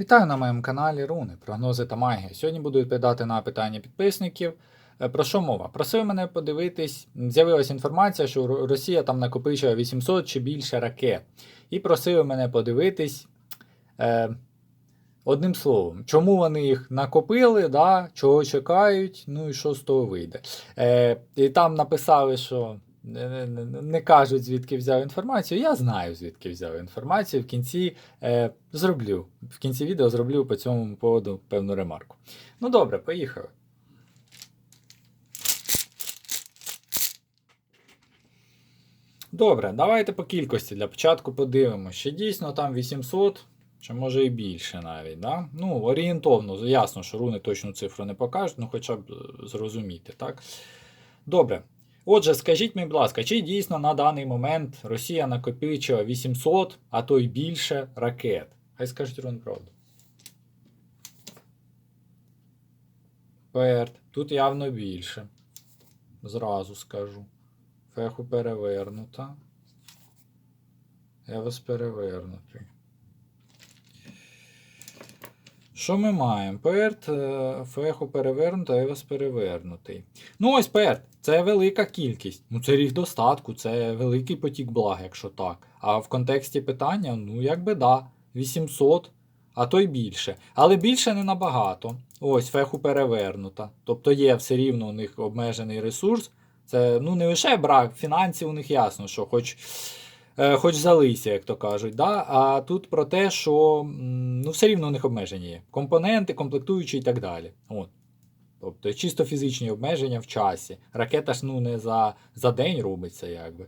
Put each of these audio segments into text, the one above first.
Вітаю на моєму каналі Руни, прогнози та магія. Сьогодні буду відповідати на питання підписників. Е, Про що мова? Просив мене подивитись, з'явилася інформація, що Росія там накопичує 800 чи більше ракет. І просив мене подивитись е, одним словом, чому вони їх накопили, да, чого чекають, ну і що з того вийде. Е, і там написали, що не, не, не- кажуть, звідки взяв інформацію. Я знаю, звідки взяв інформацію. В кінці е, зроблю. В кінці відео зроблю по цьому поводу певну ремарку. Ну добре, поїхали. Добре, давайте по кількості для початку подивимося. Чи дійсно там 800, чи може і більше навіть. Да? Ну, орієнтовно, ясно, що руни точну цифру не покажуть, ну хоча б е, зрозуміти, так? Добре. Отже, скажіть мені, будь ласка, чи дійсно на даний момент Росія накопичила 800, а то й більше ракет? Хай скажуть руни правду. Перт. Тут явно більше. Зразу скажу. Феху перевернута. Евес перевернутий. Що ми маємо? Перт, е, феху перевернута, Евес перевернутий. Ну ось перт. Це велика кількість. Ну це ріг достатку, це великий потік благ, якщо так. А в контексті питання, ну якби да, 800, а то й більше. Але більше не набагато. Ось феху перевернута. Тобто є все рівно у них обмежений ресурс. Це ну не лише брак, фінансів у них ясно, що хоч, хоч залися, як то кажуть. Да? А тут про те, що ну, все рівно у них обмеження є. Компоненти, комплектуючі і так далі. От. Тобто чисто фізичні обмеження в часі. Ракета ж ну, не за, за день робиться, якби.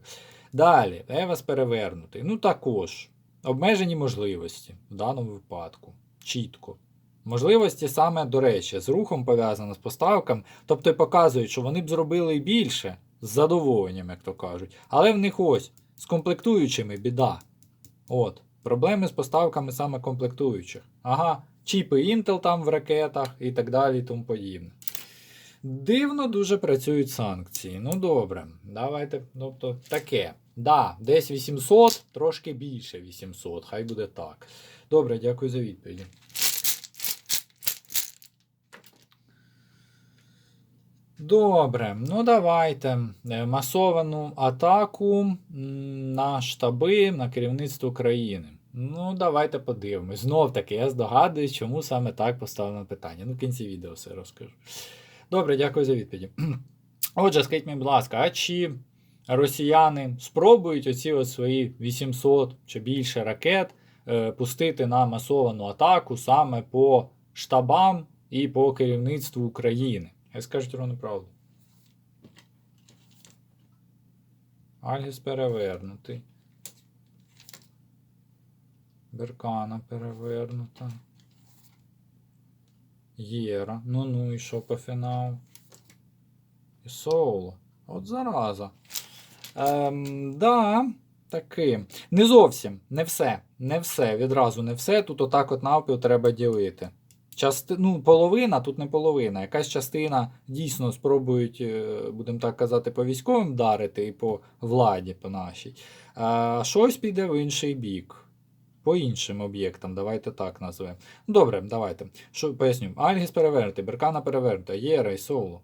Далі, Евас перевернутий. Ну також. Обмежені можливості в даному випадку. Чітко. Можливості саме, до речі, з рухом пов'язано з поставками, тобто показують, що вони б зробили більше з задоволенням, як то кажуть. Але в них ось з комплектуючими біда. От. Проблеми з поставками саме комплектуючих. Ага, чіпи Intel там в ракетах і так далі тому подібне. Дивно дуже працюють санкції. Ну добре, давайте. Тобто таке. Да, десь 800, трошки більше 800, хай буде так. Добре, дякую за відповіді. Добре, ну давайте. Е, Масовану атаку на штаби, на керівництво країни. Ну, давайте подивимось. Знов таки, я здогадуюсь, чому саме так поставлено питання. Ну, в кінці відео все розкажу. Добре, дякую за відповіді. Отже, скажіть мені, будь ласка, а чи росіяни спробують оці ось свої 800 чи більше ракет е, пустити на масовану атаку саме по штабам і по керівництву України? Хай скажуть ровно правду. Альгіс перевернутий. Беркана перевернута. Єра. Ну ну і що по фіналу? І Соуло. От зараза. Ем, да, таки. Не зовсім, не все. Не все. Відразу не все. Тут отак от навпіл треба ділити. Части... Ну, половина, тут не половина. Якась частина дійсно спробують, е, будемо так казати, по військовим вдарити і по владі по нашій. А щось піде в інший бік. По іншим об'єктам, давайте так назвемо. Добре, давайте. Що поясню. Альгіс перевернутий, Беркана перевернута, Єра і Соло.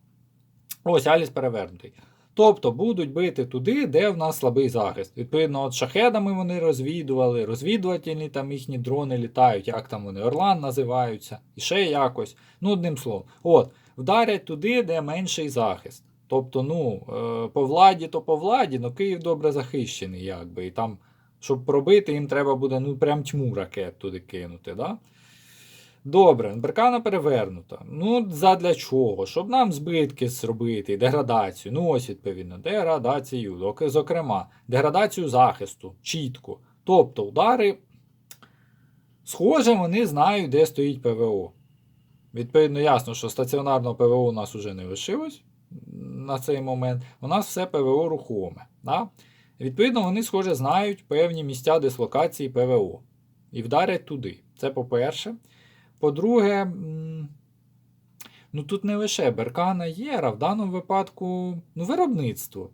Ось Аліс перевернутий. Тобто будуть бити туди, де в нас слабий захист. Відповідно, от шахедами вони розвідували, розвідувальні там їхні дрони літають, як там вони Орлан називаються, і ще якось. Ну, одним словом, от, вдарять туди, де менший захист. Тобто, ну, е, по владі, то по владі, ну Київ добре захищений, якби. І там, щоб пробити, їм треба буде ну, прям тьму ракет туди кинути. Да? Добре, Беркана перевернута. Ну, задля чого? Щоб нам збитки зробити, деградацію. Ну, ось відповідно, деградацію. Зокрема, деградацію захисту, чітко. Тобто, удари, схоже, вони знають, де стоїть ПВО. Відповідно, ясно, що стаціонарного ПВО у нас вже не лишилось на цей момент. У нас все ПВО рухоме. Да? Відповідно, вони, схоже, знають певні місця дислокації ПВО. І вдарять туди. Це по-перше. По-друге, ну тут не лише Беркана Єра, в даному випадку ну, виробництво.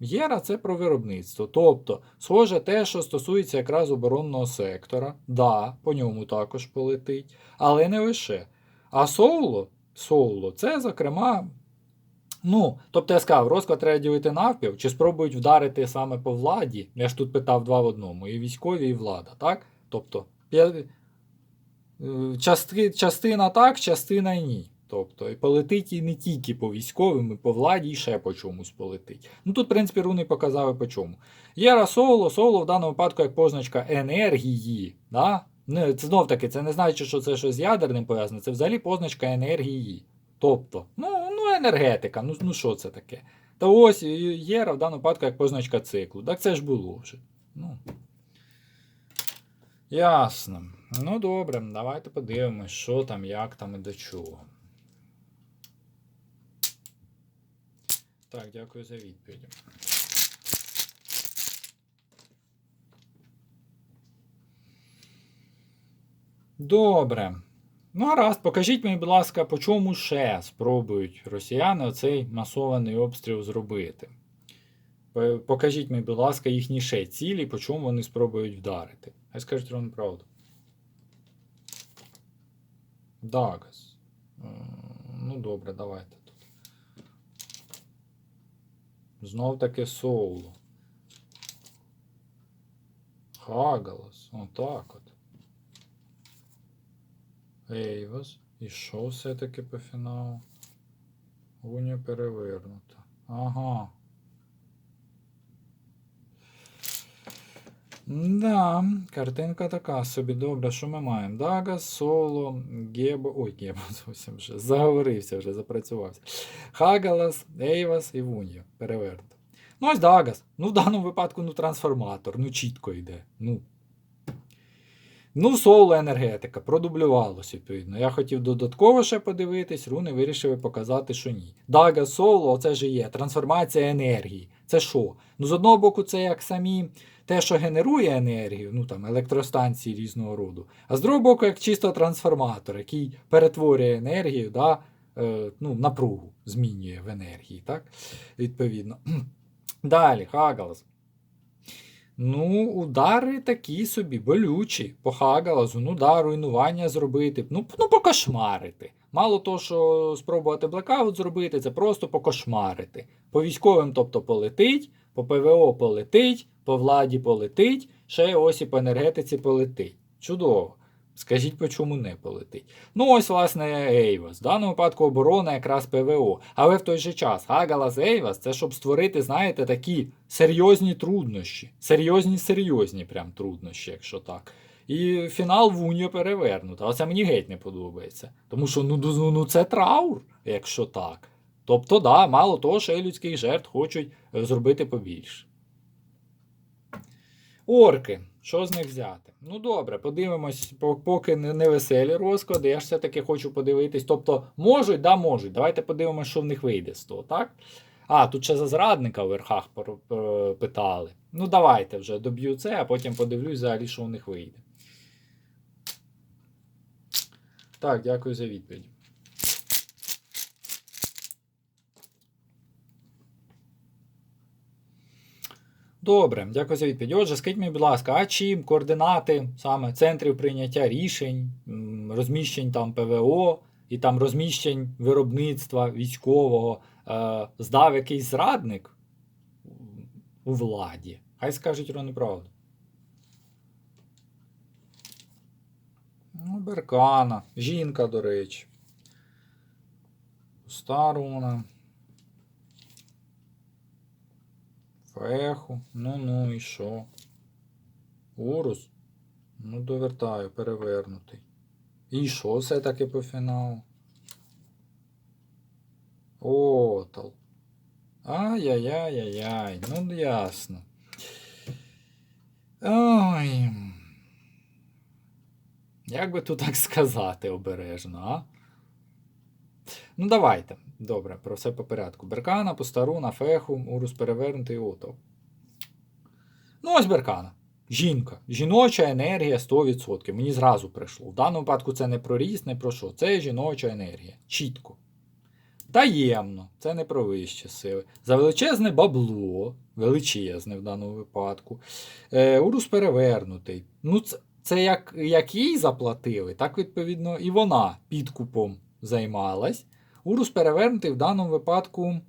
Єра це про виробництво. Тобто, схоже, те, що стосується якраз оборонного сектора, да, по ньому також полетить, але не лише. А Соуло, Соуло це, зокрема, ну, тобто я сказав, розклад треба ділити навпіл, чи спробують вдарити саме по владі. Я ж тут питав два в одному: і військові, і влада, так? Тобто, части, частина так, частина ні. Тобто, і полетить і не тільки по військовим, і по владі, і ще по чомусь полетить. Ну тут, в принципі, руни показали по чому. Єра Соло, Соло в даному випадку як позначка енергії. Да? Ну, це знов таки, це не значить, що це щось з ядерним пов'язане, це взагалі позначка енергії. Тобто, ну, ну енергетика, ну, ну що це таке? Та ось Єра в даному випадку як позначка циклу. Так це ж було вже. Ну. Ясно. Ну добре, давайте подивимось, що там, як там і до чого. Так, дякую за відповідь. Добре. Ну, гаразд, покажіть мені, будь ласка, по чому ще спробують росіяни оцей масований обстріл зробити. Покажіть мені, будь ласка, їхні ще цілі, по чому вони спробують вдарити. Хай скажуть вам правду. Дагас. Ну, добре, давайте тут. Знов таки Соуло. Хагалас. Отак от. Ейвас. І що все-таки по фіналу? Унія перевернута. Ага. Да, картинка така собі. Добре, що ми маємо? Дагас, Соло, Гебо. Ой, Гебо зовсім вже. Заговорився, вже запрацювався. Хагалас, Ейвас і Вуньо. Перевернуто. Ну, ось Дагас. Ну, в даному випадку, ну, трансформатор, ну, чітко йде. Ну, Ну, соло енергетика, продублювалося, відповідно. Я хотів додатково ще подивитись, руни вирішили показати, що ні. Дага соло, оце ж і є. Трансформація енергії. Це що? Ну, з одного боку, це як самі те, що генерує енергію, ну там електростанції різного роду. А з другого боку, як чисто трансформатор, який перетворює енергію, да, е, ну, напругу змінює в енергії, так? Відповідно. Далі, Хагалас. Ну, удари такі собі, болючі. По Хагалазу, ну да, руйнування зробити. Ну, ну покошмарити. Мало того, що спробувати блекаут зробити, це просто покошмарити. По військовим, тобто, полетить, по ПВО полетить, по владі полетить, ще ось і по енергетиці полетить. Чудово. Скажіть, по чому не полетить. Ну, ось, власне, Ейвас. В даному випадку оборона якраз ПВО. Але в той же час Хагалас Ейвас це щоб створити, знаєте, такі серйозні труднощі. Серйозні, серйозні прям труднощі, якщо так. І фінал в Унію перевернуто. А це мені геть не подобається. Тому що ну, ну, ну це траур, якщо так. Тобто, да, мало того, що людських жертв хочуть зробити побільше. Орки. Що з них взяти? Ну добре, подивимось, поки не веселі розклади. Я ж все-таки хочу подивитись. Тобто, можуть, да, можуть. Давайте подивимось, що в них вийде з того, так? А, тут ще за зрадника в верхах питали. Ну, давайте вже доб'ю це, а потім подивлюсь взагалі, що в них вийде. Так, дякую за відповідь. Добре, дякую за відповідь. Отже, скажіть мені, будь ласка, а чим координати саме центрів прийняття рішень, розміщень там ПВО і там розміщень виробництва військового е, здав якийсь зрадник у владі? Хай скажуть про неправду. Ну, Беркана, жінка, до речі. Старуна. Феху. Ну ну і що? Урус? Ну, довертаю, перевернутий. І що все таки по фіналу? Отал. Ай-яй-яй-яй-яй. Ну, ясно. Ой. Як би тут так сказати обережно, а? Ну, давайте. Добре, про все по порядку. Беркана, Постаруна, Феху, Урус перевернутий Отов. Ну, ось Беркана. Жінка. Жіноча енергія 100%. Мені зразу прийшло. В даному випадку це не про ріст, не про що. Це жіноча енергія. Чітко. Таємно, це не про вищі сили. За величезне бабло, величезне в даному випадку. Е, Урус перевернутий. Ну, це, це як, як їй заплатили, так відповідно і вона підкупом займалась. Урус перевернутий в даному випадку.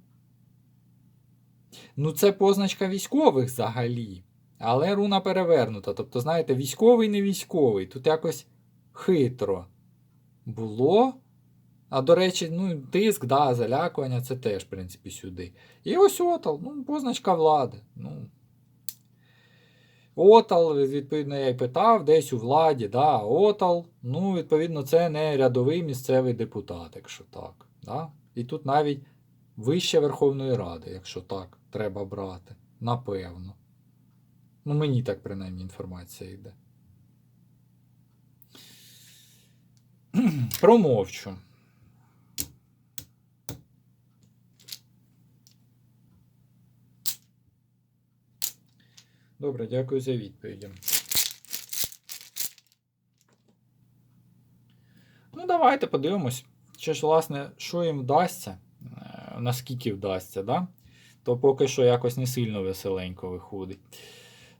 Ну, це позначка військових взагалі. Але руна перевернута. Тобто, знаєте, військовий не військовий. Тут якось хитро було. А до речі, ну, тиск, да, залякування, це теж, в принципі, сюди. І ось отал, ну, позначка влади. Ну. Отал, відповідно, я й питав, десь у владі, да, отал. Ну, відповідно, це не рядовий місцевий депутат, якщо так. Да? І тут навіть вище Верховної Ради, якщо так, треба брати. Напевно. Ну, мені так принаймні інформація йде. Промовчу. Добре, дякую за відповіді. Ну, давайте подивимось, що ж, власне, що їм вдасться, е, наскільки вдасться, да? то поки що якось не сильно веселенько виходить.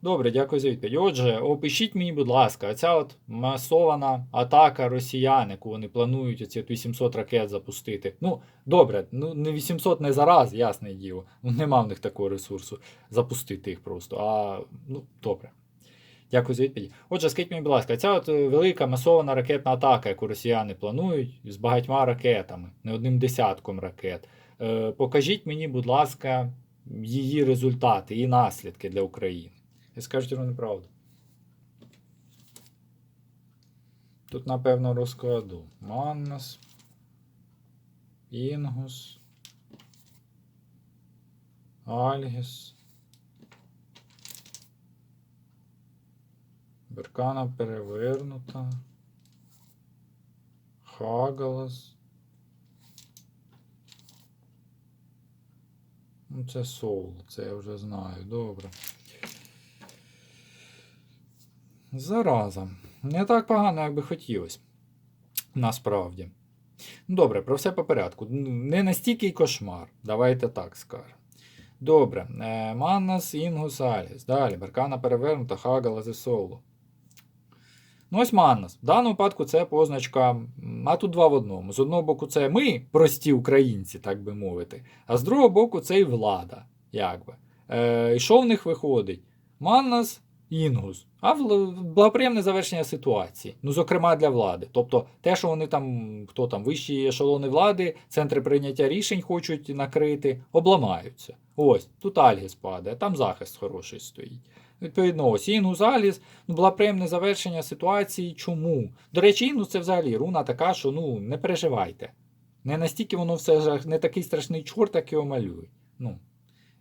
Добре, дякую за відповідь. Отже, опишіть мені, будь ласка, оця от масована атака росіян, яку вони планують оці 800 ракет запустити. Ну, добре, ну не 800 не зараз, ясне діло. Ну, нема в них такого ресурсу запустити їх просто. А ну, добре. Дякую за відповідь. Отже, скажіть мені, будь ласка, ця от е, велика масована ракетна атака, яку росіяни планують, з багатьма ракетами, не одним десятком ракет. Е, покажіть мені, будь ласка, її результати і наслідки для України. І скажуть вам неправду. Тут, напевно, розкладу. Маннас. Інгус. Альгіс. Беркана перевернута. Хагалас. Ну, це соул, це я вже знаю, добре. Зараза. Не так погано, як би хотілося. Насправді. Добре, про все по порядку. Не настільки й кошмар. Давайте так скажемо. Добре. Е, Маннас, Інгус, Аліс. Далі. Беркана перевернута, Хагала, Зесолу. Ну, ось Маннас. В даному випадку це позначка. А тут два в одному. З одного боку, це ми, прості українці, так би мовити. А з другого боку, це і влада. Якби. Е, і що в них виходить? Маннас, Інгус. А вл- благоприємне завершення ситуації. Ну, зокрема, для влади. Тобто, те, що вони там, хто там, вищі ешелони влади, центри прийняття рішень хочуть накрити, обламаються. Ось, тут Альгіс падає, там захист хороший стоїть. Відповідно, ось Інгус Аліс, ну, благоприємне завершення ситуації. Чому? До речі, Інгус це взагалі руна така, що ну, не переживайте. Не настільки воно все ж не такий страшний чорт, як його малюють. Ну,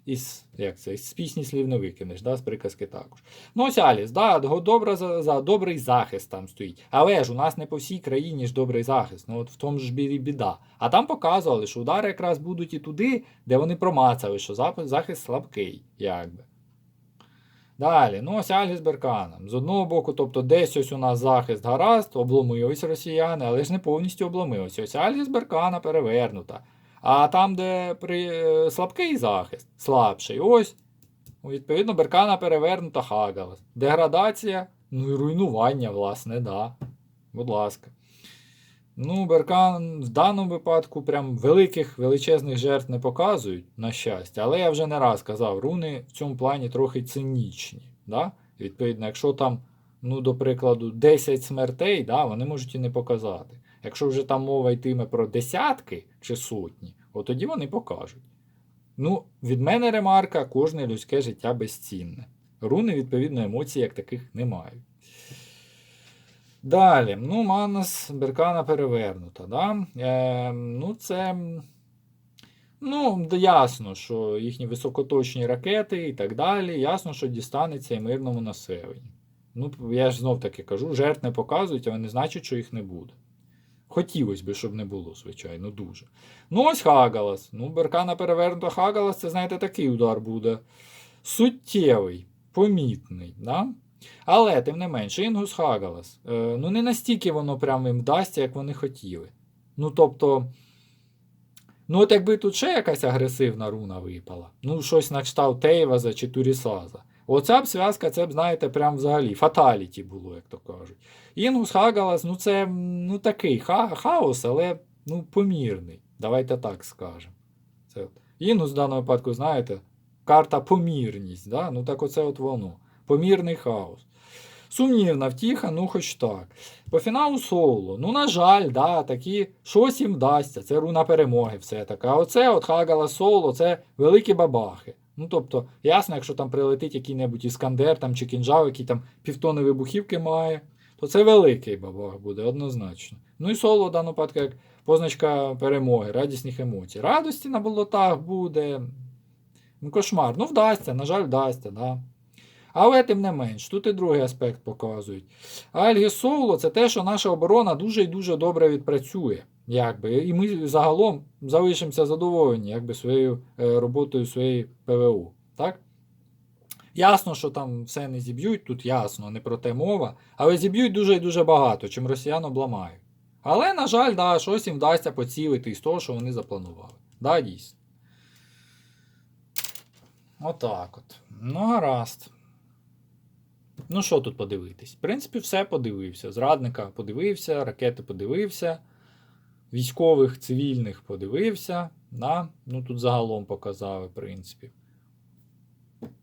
із, як це, із пісні слів не викинеш, да, з приказки також. Ну, ось Аліс, да, добра, за, за, добрий захист там стоїть. Але ж у нас не по всій країні ж добрий захист. Ну, от в тому ж бі- біда. А там показували, що удари якраз будуть і туди, де вони промацали, що захист слабкий, якби. Далі, ну ось Альгіс Берканом. З одного боку, тобто десь ось у нас захист гаразд, обломились росіяни, але ж не повністю обломилися. Ось Альгіс Беркана перевернута. А там, де при, е, слабкий захист, слабший, ось, відповідно, Беркана перевернута Хагалас. Деградація, ну і руйнування, власне, да. Будь ласка. Ну, Беркан в даному випадку прям великих величезних жертв не показують, на щастя. Але я вже не раз казав, руни в цьому плані трохи цинічні. Да? Відповідно, якщо там, ну, до прикладу, 10 смертей, да, вони можуть і не показати. Якщо вже там мова йтиме про десятки чи сотні, от тоді вони покажуть. Ну, від мене ремарка, кожне людське життя безцінне. Руни, відповідно, емоцій як таких не мають. Далі, ну, Манас Беркана перевернута. Да? Е, ну, це. Ну, ясно, що їхні високоточні ракети і так далі. Ясно, що дістанеться і мирному населенню. Ну, я ж знов таки кажу, жертв не показують, але не значить, що їх не буде. Хотілося б, щоб не було, звичайно, дуже. Ну, ось Хагалас. Ну, Беркана перевернута Хагалас, це, знаєте, такий удар буде. Суттєвий, помітний. Да? Але, тим не менше, Інгус Хагалас. Е, ну, не настільки воно прямо їм вдасться, як вони хотіли. Ну, тобто, Ну, от якби тут ще якась агресивна руна випала, ну, щось на кшталт Тейваза чи Турісаза. Оця б зв'язка, це б, знаєте, прям взагалі фаталіті було, як то кажуть. Інгус Хагалас, ну це ну, такий ха- хаос, але ну, помірний. Давайте так скажемо. Це. Інгус в даному випадку, знаєте, карта помірність. Да? Ну так оце от воно. Помірний хаос. Сумнівна втіха, ну хоч так. По фіналу соло. Ну, на жаль, да, такі щось їм вдасться. Це руна перемоги, все таке. А оце от Хагала соло, це великі бабахи. Ну, тобто, ясно, якщо там прилетить який-небудь іскандер там, чи кінжал, який там півтони вибухівки має, то це великий бабах буде, однозначно. Ну і соло в даному випадку як позначка перемоги, радісних емоцій. Радості на болотах буде. Ну, кошмар. Ну, вдасться, на жаль, вдасться, да. Але тим не менш, тут і другий аспект показують. Альгі Соло це те, що наша оборона дуже і дуже добре відпрацює. Якби. І ми загалом залишимося задоволені якби, своєю е, роботою своєї ПВО. Так? Ясно, що там все не зіб'ють, тут ясно, не про те мова, але зіб'ють дуже і дуже багато, чим росіян обламають. Але, на жаль, да, щось їм вдасться поцілити із того, що вони запланували. Да, дійсно. Отак от. Ну, гаразд. Ну, що тут подивитись? В принципі, все подивився. Зрадника подивився, ракети подивився, військових, цивільних подивився. Да? Ну, тут загалом показали, в принципі.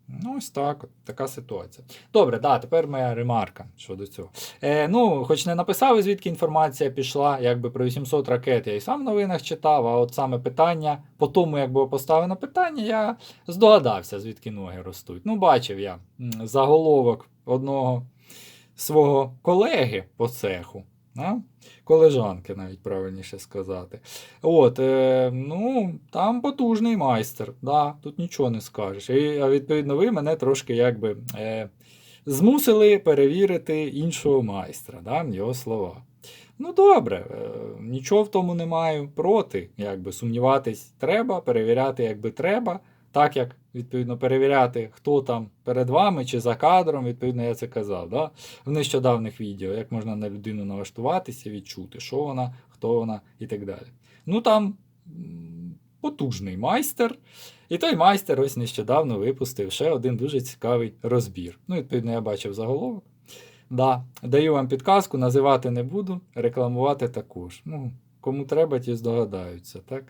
Ну, ось так, така ситуація. Добре, да, тепер моя ремарка щодо цього. Е, ну, хоч не написали, звідки інформація пішла, якби про 800 ракет я і сам в новинах читав, а от саме питання, по тому, як було поставлено питання, я здогадався, звідки ноги ростуть. Ну, бачив я заголовок одного свого колеги по цеху. А? Колежанки, навіть правильніше сказати. От, е, ну, там потужний майстер, да, тут нічого не скажеш. І, а відповідно, ви мене трошки якби е, змусили перевірити іншого майстра, да, його слова. Ну, добре, е, нічого в тому не маю проти. Якби сумніватись треба, перевіряти, якби треба. Так як відповідно перевіряти, хто там перед вами чи за кадром, відповідно, я це казав. Да? В нещодавних відео, як можна на людину налаштуватися, відчути, що вона, хто вона і так далі. Ну там потужний майстер. І той майстер ось нещодавно випустив ще один дуже цікавий розбір. Ну, відповідно, я бачив заголовок. Да, даю вам підказку, називати не буду, рекламувати також. Ну, кому треба, ті здогадаються. Так?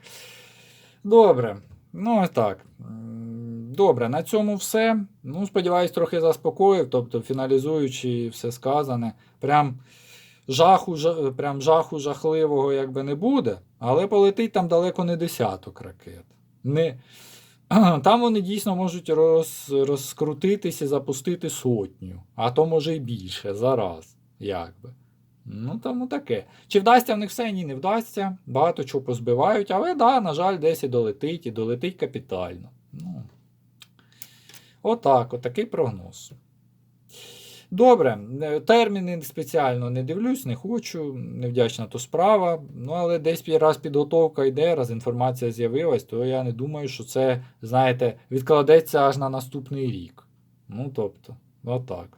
Добре. Ну, так. Добре, на цьому все. Ну, сподіваюсь, трохи заспокоїв, тобто, фіналізуючи все сказане, прям жаху, прям жаху жахливого якби не буде, але полетить там далеко не десяток ракет. Не... Там вони дійсно можуть роз... розкрутитися і запустити сотню, а то може й більше зараз. Якби. Ну, тому таке. Чи вдасться в них все? Ні, не вдасться. Багато чого позбивають, але да, на жаль, десь і долетить, і долетить капітально. Ну, отак, отакий прогноз. Добре, е, терміни спеціально не дивлюсь, не хочу, невдячна то справа. Ну, але десь раз підготовка йде, раз інформація з'явилась, то я не думаю, що це, знаєте, відкладеться аж на наступний рік. Ну, тобто, отак.